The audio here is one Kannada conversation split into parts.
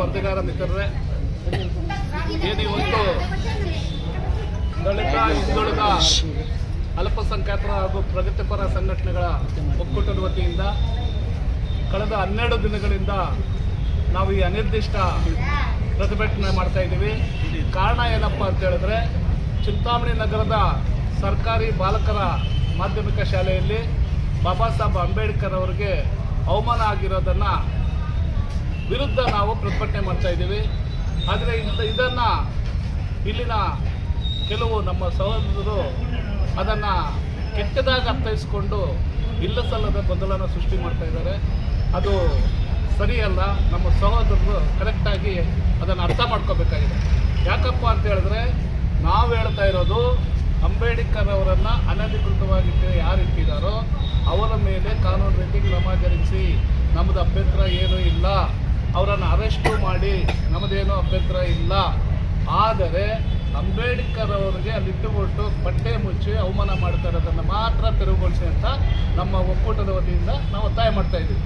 ವರದಿಗಾರ ಮಿತ್ರರೇ, ಏನು ಇವತ್ತು ದಲಿತ, ಹಿಂದುಳಿದ ಅಲ್ಪಸಂಖ್ಯಾತರ ಹಾಗೂ ಪ್ರಗತಿಪರ ಸಂಘಟನೆಗಳ ಒಕ್ಕೂಟದ ವತಿಯಿಂದ ಕಳೆದ ಹನ್ನೆರಡು ದಿನಗಳಿಂದ ನಾವು ಈ ಅನಿರ್ದಿಷ್ಟ ಪ್ರತಿಭಟನೆ ಮಾಡ್ತಾ ಇದ್ದೀವಿ. ಕಾರಣ ಏನಪ್ಪ ಅಂತ ಹೇಳಿದ್ರೆ, ಚಿಂತಾಮಣಿ ನಗರದ ಸರ್ಕಾರಿ ಬಾಲಕರ ಮಾಧ್ಯಮಿಕ ಶಾಲೆಯಲ್ಲಿ ಬಾಬಾ ಸಾಹೇಬ್ ಅಂಬೇಡ್ಕರ್ ಅವರಿಗೆ ಅವಮಾನ ಆಗಿರೋದನ್ನು ವಿರುದ್ಧ ನಾವು ಪ್ರತಿಭಟನೆ ಮಾಡ್ತಾ ಇದ್ದೀವಿ. ಆದರೆ ಇಂಥ ಇದನ್ನು ಇಲ್ಲಿನ ಕೆಲವು ನಮ್ಮ ಸಹೋದರರು ಅದನ್ನು ಕೆಟ್ಟದಾಗಿ ಅರ್ಥೈಸ್ಕೊಂಡು ಇಲ್ಲ ಸಲ್ಲದ ಗೊಂದಲನ ಸೃಷ್ಟಿ ಮಾಡ್ತಾ ಇದ್ದಾರೆ. ಅದು ಸರಿಯಲ್ಲ. ನಮ್ಮ ಸಹೋದರರು ಕರೆಕ್ಟಾಗಿ ಅದನ್ನು ಅರ್ಥ ಮಾಡ್ಕೋಬೇಕಾಗಿದೆ. ಯಾಕಪ್ಪ ಅಂತ ಹೇಳಿದ್ರೆ ನಾವು ಹೇಳ್ತಾ ಇರೋದು ಅಂಬೇಡ್ಕರ್ ಅವರನ್ನು ಅನಧಿಕೃತವಾಗಿ ಯಾರು ಇಟ್ಟಿದ್ದಾರೋ ಅವರ ಮೇಲೆ ಕಾನೂನು ರೀತಿ ಕ್ರಮ ಜರುಗಿಸಿ ನಮ್ಮದು ಅಭ್ಯಂತರ ಏನೂ ಇಲ್ಲ. ಅವರನ್ನು ಅರೆಸ್ಟು ಮಾಡಿ ನಮ್ಮದೇನೂ ಅಭ್ಯಂತರ ಇಲ್ಲ. ಆದರೆ ಅಂಬೇಡ್ಕರ್ ಅವರಿಗೆ ಅಲ್ಲಿಟ್ಟುಬಿಟ್ಟು ಬಟ್ಟೆ ಮುಚ್ಚಿ ಅವಮಾನ ಮಾಡ್ತಾ ಇರೋದನ್ನು ಮಾತ್ರ ತೆರವುಗೊಳಿಸಿ ಅಂತ ನಮ್ಮ ಒಕ್ಕೂಟದ ವತಿಯಿಂದ ನಾವು ಒತ್ತಾಯ ಮಾಡ್ತಾ ಇದ್ದೀವಿ.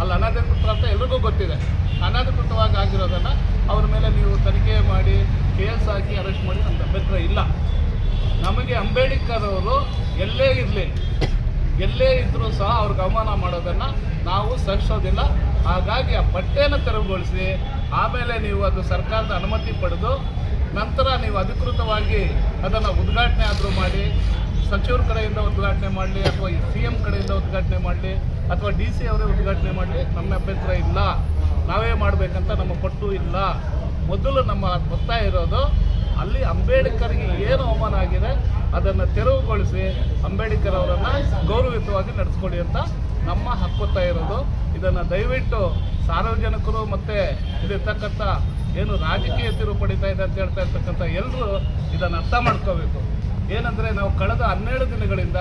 ಅಲ್ಲಿ ಅನಧಿಕೃತ ಅಂತ ಎಲ್ರಿಗೂ ಗೊತ್ತಿದೆ. ಅನಧಿಕೃತವಾಗಿ ಆಗಿರೋದನ್ನು ಅವ್ರ ಮೇಲೆ ನೀವು ತನಿಖೆ ಮಾಡಿ, ಕೇಸ್ ಹಾಕಿ ಅರೆಸ್ಟ್ ಮಾಡಿ ನಮ್ಗೆ ಅಭ್ಯಂತರ ಇಲ್ಲ. ನಮಗೆ ಅಂಬೇಡ್ಕರ್ ಅವರು ಎಲ್ಲೇ ಇರಲಿ, ಎಲ್ಲೇ ಇದ್ದರೂ ಸಹ ಅವ್ರಿಗೆ ಅವಮಾನ ಮಾಡೋದನ್ನು ನಾವು ಸಹಿಸೋದಿಲ್ಲ. ಹಾಗಾಗಿ ಆ ಬಟ್ಟೆಯನ್ನು ತೆರವುಗೊಳಿಸಿ, ಆಮೇಲೆ ನೀವು ಅದು ಸರ್ಕಾರದ ಅನುಮತಿ ಪಡೆದು ನಂತರ ನೀವು ಅಧಿಕೃತವಾಗಿ ಅದನ್ನು ಉದ್ಘಾಟನೆ ಆದರೂ ಮಾಡಿ, ಸಚಿವರ ಕಡೆಯಿಂದ ಉದ್ಘಾಟನೆ ಮಾಡಲಿ, ಅಥವಾ ಸಿ ಎಂ ಕಡೆಯಿಂದ ಉದ್ಘಾಟನೆ ಮಾಡಲಿ, ಅಥವಾ ಡಿ ಸಿ ಅವರೇ ಉದ್ಘಾಟನೆ ಮಾಡಲಿ, ನಮ್ಮ ಅಭ್ಯಂತರ ಇಲ್ಲ. ನಾವೇ ಮಾಡಬೇಕಂತ ನಮ್ಮ ಪಟ್ಟು ಇಲ್ಲ. ಮೊದಲು ನಮ್ಮ ಒತ್ತಾಯ ಇರೋದು, ಅಲ್ಲಿ ಅಂಬೇಡ್ಕರ್ಗೆ ಏನು ಅವಮಾನ ಆಗಿದೆ, ಅದನ್ನು ತೆರವುಗೊಳಿಸಿ ಅಂಬೇಡ್ಕರ್ ಅವರನ್ನು ಗೌರವಯುತವಾಗಿ ನಡೆಸ್ಕೊಳ್ಳಿ ಅಂತ ನಮ್ಮ ಹಕ್ಕೊತ್ತಾ ಇರೋದು. ಇದನ್ನು ದಯವಿಟ್ಟು ಸಾರ್ವಜನಿಕರು ಮತ್ತು ಇಲ್ಲಿರ್ತಕ್ಕಂಥ ಏನು ರಾಜಕೀಯ ತಿರು ಪಡಿತಾ ಇದೆ ಅಂತ ಹೇಳ್ತಾ ಇರ್ತಕ್ಕಂಥ ಎಲ್ಲರೂ ಇದನ್ನು ಅರ್ಥ ಮಾಡ್ಕೋಬೇಕು. ಏನಂದರೆ ನಾವು ಕಳೆದ ಹನ್ನೆರಡು ದಿನಗಳಿಂದ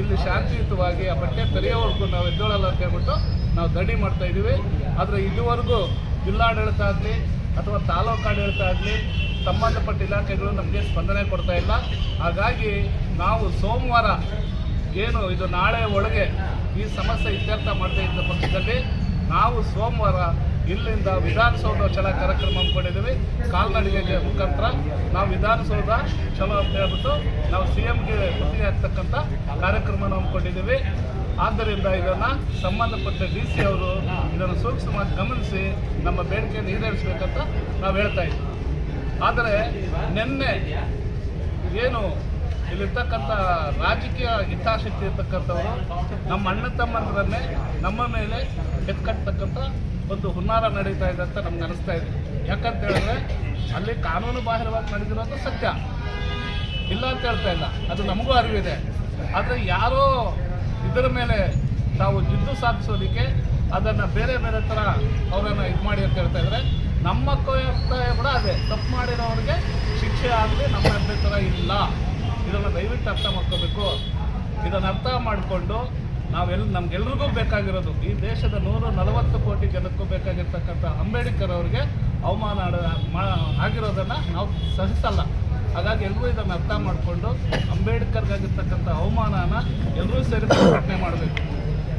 ಇಲ್ಲಿ ಶಾಂತಿಯುತವಾಗಿ ಆ ಬಟ್ಟೆ ತೆರೆಯೋವರೆಗೂ ನಾವು ಎದ್ದೋಳಲ್ಲ ಅಂತ ಹೇಳ್ಬಿಟ್ಟು ನಾವು ದಣಿ ಮಾಡ್ತಾ ಇದ್ದೀವಿ. ಆದರೆ ಇದುವರೆಗೂ ಜಿಲ್ಲಾಡಳಿತ ಆಗಲಿ ಅಥವಾ ತಾಲೂಕು ಆಡಳಿತ ಆಗಲಿ ಸಂಬಂಧಪಟ್ಟ ಇಲಾಖೆಗಳು ನಮಗೆ ಸ್ಪಂದನೆ ಕೊಡ್ತಾ ಇಲ್ಲ. ಹಾಗಾಗಿ ನಾವು ಸೋಮವಾರ ಏನು ಇದು ನಾಳೆ ಒಳಗೆ ಈ ಸಮಸ್ಯೆ ಇತ್ಯರ್ಥ ಮಾಡದೇ ಇದ್ದ ಪಕ್ಷದಲ್ಲಿ ನಾವು ಸೋಮವಾರ ಇಲ್ಲಿಂದ ವಿಧಾನಸೌಧ ಚಲೋ ಕಾರ್ಯಕ್ರಮ ಹಮ್ಮಿಕೊಂಡಿದ್ದೀವಿ. ಕಾಲ್ನಡಿಗೆ ಮುಖಾಂತರ ನಾವು ವಿಧಾನಸೌಧ ಚಲೋ ಅಂತ ಹೇಳ್ಬಿಟ್ಟು ನಾವು ಸಿ ಎಂಗೆ ಗುತ್ತಿಗೆ ಆಗ್ತಕ್ಕಂಥ ಕಾರ್ಯಕ್ರಮನ ಹಮ್ಮಿಕೊಂಡಿದ್ದೀವಿ. ಆದ್ದರಿಂದ ಇದನ್ನು ಸಂಬಂಧಪಟ್ಟ ಡಿ ಸಿ ಅವರು ಇದನ್ನು ಸೂಕ್ಷ್ಮವಾಗಿ ಗಮನಿಸಿ ನಮ್ಮ ಬೇಡಿಕೆಯನ್ನು ಈಡೇರಿಸಬೇಕಂತ ನಾವು ಹೇಳ್ತಾ ಇದ್ದೀವಿ. ಆದರೆ ನಿನ್ನೆ ಏನು ಇಲ್ಲಿರ್ತಕ್ಕಂಥ ರಾಜಕೀಯ ಹಿತಾಸಕ್ತಿ ಇರ್ತಕ್ಕಂಥವರು, ನಮ್ಮ ಅಣ್ಣ ತಮ್ಮಂದರನ್ನೇ ನಮ್ಮ ಮೇಲೆ ಎತ್ಕಟ್ಟತಕ್ಕಂಥ ಒಂದು ಹುನ್ನಾರ ನಡೀತಾ ಇದೆ ಅಂತ ನಮ್ಗೆ ಅನಿಸ್ತಾ ಇದೆ. ಯಾಕಂತ ಹೇಳಿದ್ರೆ, ಅಲ್ಲಿ ಕಾನೂನು ಬಾಹಿರವಾಗಿ ನಡೆದಿರೋದು ಸತ್ಯ. ಇಲ್ಲ ಅಂತ ಹೇಳ್ತಾ ಇಲ್ಲ. ಅದು ನಮಗೂ ಅರಿವಿದೆ. ಆದರೆ ಯಾರೋ ಇದರ ಮೇಲೆ ತಾವು ಜಿದ್ದು ಸಾಧಿಸೋದಕ್ಕೆ ಅದನ್ನು ಬೇರೆ ಬೇರೆ ಥರ ಅವರನ್ನು ಇದು ಮಾಡಿ ಅಂತ ಹೇಳ್ತಾ ಇದ್ದಾರೆ ನಮ್ಮ ಕೂಡ ಅದೇ. ತಪ್ಪು ಮಾಡಿರೋರಿಗೆ ಶಿಕ್ಷೆ ಆಗಲಿ, ನಮ್ಮ ಅಭ್ಯಂತರ ಇಲ್ಲ. ಇದನ್ನು ದಯವಿಟ್ಟು ಅರ್ಥ ಮಾಡ್ಕೋಬೇಕು. ಇದನ್ನು ಅರ್ಥ ಮಾಡಿಕೊಂಡು ನಾವೆಲ್ಲ ನಮ್ಗೆಲ್ರಿಗೂ ಬೇಕಾಗಿರೋದು, ಈ ದೇಶದ ನೂರ ನಲವತ್ತು ಕೋಟಿ ಜನಕ್ಕೂ ಬೇಕಾಗಿರ್ತಕ್ಕಂಥ ಅಂಬೇಡ್ಕರ್ ಅವರಿಗೆ ಅವಮಾನ ಆಗಿರೋದನ್ನು ನಾವು ಸಹಿಸಲ್ಲ. ಹಾಗಾಗಿ ಎಲ್ಲರೂ ಇದನ್ನು ಅರ್ಥ ಮಾಡಿಕೊಂಡು ಅಂಬೇಡ್ಕರ್ಗಾಗಿರ್ತಕ್ಕಂಥ ಅವಮಾನನ ಎಲ್ಲರೂ ಸೇರಿ ಪ್ರಕಟಣೆ ಮಾಡಬೇಕು.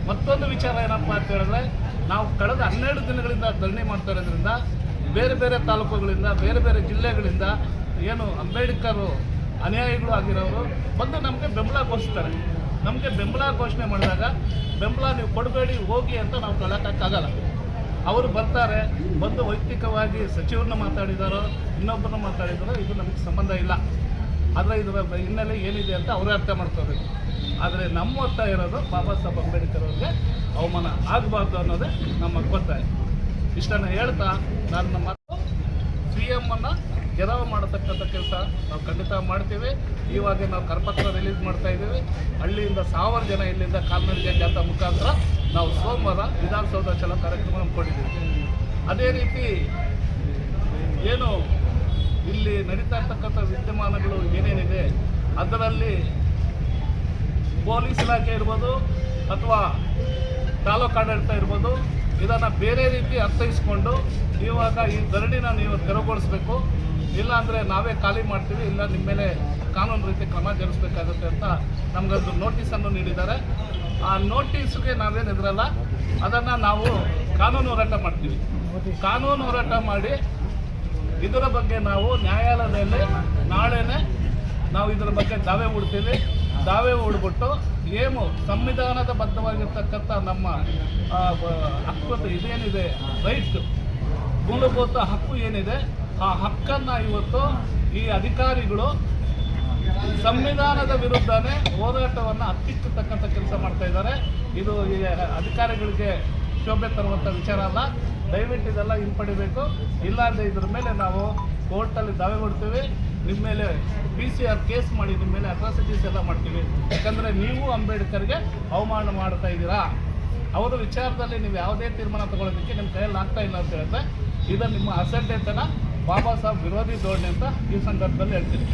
ಮತ್ತೊಂದು ವಿಚಾರ ಏನಪ್ಪ ಅಂತ ಹೇಳಿದ್ರೆ, ನಾವು ಕಳೆದ ಹನ್ನೆರಡು ದಿನಗಳಿಂದ ಧರಣಿ ಮಾಡ್ತಾ ಇರೋದ್ರಿಂದ, ಬೇರೆ ಬೇರೆ ತಾಲೂಕುಗಳಿಂದ, ಬೇರೆ ಬೇರೆ ಜಿಲ್ಲೆಗಳಿಂದ ಏನು ಅಂಬೇಡ್ಕರ್ ಅನುಯಾಯಿಗಳು ಆಗಿರೋರು ಬಂದು ನಮಗೆ ಬೆಂಬಲ ಘೋಷಿಸ್ತಾರೆ. ನಮಗೆ ಬೆಂಬಲ ಘೋಷಣೆ ಮಾಡಿದಾಗ ಬೆಂಬಲ ನೀವು ಕೊಡಬೇಡಿ, ಹೋಗಿ ಅಂತ ನಾವು ಕಳಕ್ಕಾಗಲ್ಲ ಅವರು ಬರ್ತಾರೆ, ಬಂದು ವೈಯಕ್ತಿಕವಾಗಿ ಸಚಿವರನ್ನ ಮಾತಾಡಿದಾರೋ ಇನ್ನೊಬ್ಬರನ್ನ ಮಾತಾಡಿದಾರೋ, ಇದು ನಮಗೆ ಸಂಬಂಧ ಇಲ್ಲ. ಆದರೆ ಇದರ ಹಿನ್ನೆಲೆ ಏನಿದೆ ಅಂತ ಅವರೇ ಅರ್ಥ ಮಾಡ್ಕೋಬೇಕು. ಆದರೆ ನಮ್ಮ ಒತ್ತಾಯ ಇರೋದು ಬಾಬಾ ಸಾಹೇಬ್ ಅಂಬೇಡ್ಕರ್ ಅವ್ರಿಗೆ ಅವಮಾನ ಆಗಬಾರ್ದು ಅನ್ನೋದೇ ನಮ್ಮ ಒತ್ತಾಯ. ಇಷ್ಟನ್ನು ಹೇಳ್ತಾ ನಾನು ನಮ್ಮ ಸಿ ಎಂ ಅನ್ನು ಗೆರವು ಮಾಡತಕ್ಕಂಥ ಕೆಲಸ ನಾವು ಖಂಡಿತ ಮಾಡ್ತೀವಿ. ಇವಾಗ ನಾವು ಕರಪತ್ರ ರಿಲೀಸ್ ಮಾಡ್ತಾ ಇದ್ದೀವಿ. ಹಳ್ಳಿಯಿಂದ ಸಾವಿರ ಜನ ಇಲ್ಲಿಂದ ಕಾಲ್ನಡಿಗೆ ಜಾಥಾ ಮುಖಾಂತರ ನಾವು ಸೋಮವಾರ ವಿಧಾನಸೌಧ ಚಲೋ ಕಾರ್ಯಕ್ರಮ ಹಮ್ಮಿಕೊಂಡಿದ್ದೀವಿ. ಅದೇ ರೀತಿ ಏನು ಇಲ್ಲಿ ನಡೀತಾ ಇರ್ತಕ್ಕಂಥ ವಿದ್ಯಮಾನಗಳು ಏನೇನಿದೆ, ಅದರಲ್ಲಿ ಪೊಲೀಸ್ ಇಲಾಖೆ ಇರ್ಬೋದು ಅಥವಾ ತಾಲೂಕು ಆಡಳಿತ ಇರ್ಬೋದು, ಇದನ್ನು ಬೇರೆ ರೀತಿ ಅರ್ಥೈಸ್ಕೊಂಡು ಇವಾಗ ಈ ಧರಣಿನ ನೀವು ತೆರವುಗೊಳಿಸ್ಬೇಕು. ಇಲ್ಲ ಅಂದರೆ ನಾವೇ ಖಾಲಿ ಮಾಡ್ತೀವಿ, ಇಲ್ಲ ನಿಮ್ಮ ಮೇಲೆ ಕಾನೂನು ರೀತಿ ಕ್ರಮ ಜರುಗಿಸ್ಬೇಕಾಗುತ್ತೆ ಅಂತ ನಮಗೊಂದು ನೋಟಿಸನ್ನು ನೀಡಿದ್ದಾರೆ. ಆ ನೋಟಿಸ್ಗೆ ನಾವೇನು ಇದ್ರಲ್ಲ ಅದನ್ನು ನಾವು ಕಾನೂನು ಹೋರಾಟ ಮಾಡ್ತೀವಿ. ಕಾನೂನು ಹೋರಾಟ ಮಾಡಿ ಇದರ ಬಗ್ಗೆ ನಾವು ನ್ಯಾಯಾಲಯದಲ್ಲಿ ನಾಳೆನೆ ನಾವು ಇದರ ಬಗ್ಗೆ ದಾವೆ ಹೂಡ್ತೀವಿ. ದಾವೆ ಹೂಡ್ಬಿಟ್ಟು ಏನು ಸಂವಿಧಾನದ ಬದ್ಧವಾಗಿರ್ತಕ್ಕಂಥ ನಮ್ಮ ಹಕ್ಕು ಇದೇನಿದೆ, ರೈಟ್ ಮೂಲಭೂತ ಹಕ್ಕು ಏನಿದೆ ಆ ಹಕ್ಕನ್ನು ಇವತ್ತು ಈ ಅಧಿಕಾರಿಗಳು ಸಂವಿಧಾನದ ವಿರುದ್ಧನೇ ಹೋರಾಟವನ್ನು ಹತ್ತಿಕ್ಕತಕ್ಕಂಥ ಕೆಲಸ ಮಾಡ್ತಾ ಇದ್ದಾರೆ. ಇದು ಈ ಅಧಿಕಾರಿಗಳಿಗೆ ಶೋಭೆ ತರುವಂಥ ವಿಚಾರ ಅಲ್ಲ. ದಯವಿಟ್ಟು ಇದೆಲ್ಲ ಹಿಂಪಡಿಬೇಕು. ಇಲ್ಲಾಂದ್ರೆ ಇದ್ರ ಮೇಲೆ ನಾವು ಕೋರ್ಟಲ್ಲಿ ದಾವೆ ಕೊಡ್ತೀವಿ ನಿಮ್ಮ ಮೇಲೆ ಪಿ ಸಿ ಆರ್ ಕೇಸ್ ಮಾಡಿ ನಿಮ್ಮ ಮೇಲೆ ಅಟ್ರಾಸಿಟೀಸ್ ಎಲ್ಲ ಮಾಡ್ತೀವಿ. ಯಾಕಂದರೆ ನೀವು ಅಂಬೇಡ್ಕರ್ಗೆ ಅವಮಾನ ಮಾಡ್ತಾ ಇದ್ದೀರಾ. ಅವರ ವಿಚಾರದಲ್ಲಿ ನೀವು ಯಾವುದೇ ತೀರ್ಮಾನ ತಗೊಳ್ಳೋದಕ್ಕೆ ನಿಮ್ಮ ಕೈಯಲ್ಲಿ ಆಗ್ತಾ ಇಲ್ಲ ಅಂತ ಹೇಳಿದ್ರೆ, ಇದು ನಿಮ್ಮ ಅಸಡ್ಡೆತನ. ಬಾಬಾ ಸಾಹೇಬ್ ವಿರೋಧಿ ಧೋರಣೆ ಅಂತ ಈ ಸಂದರ್ಭದಲ್ಲಿ ಹೇಳ್ತೀನಿ.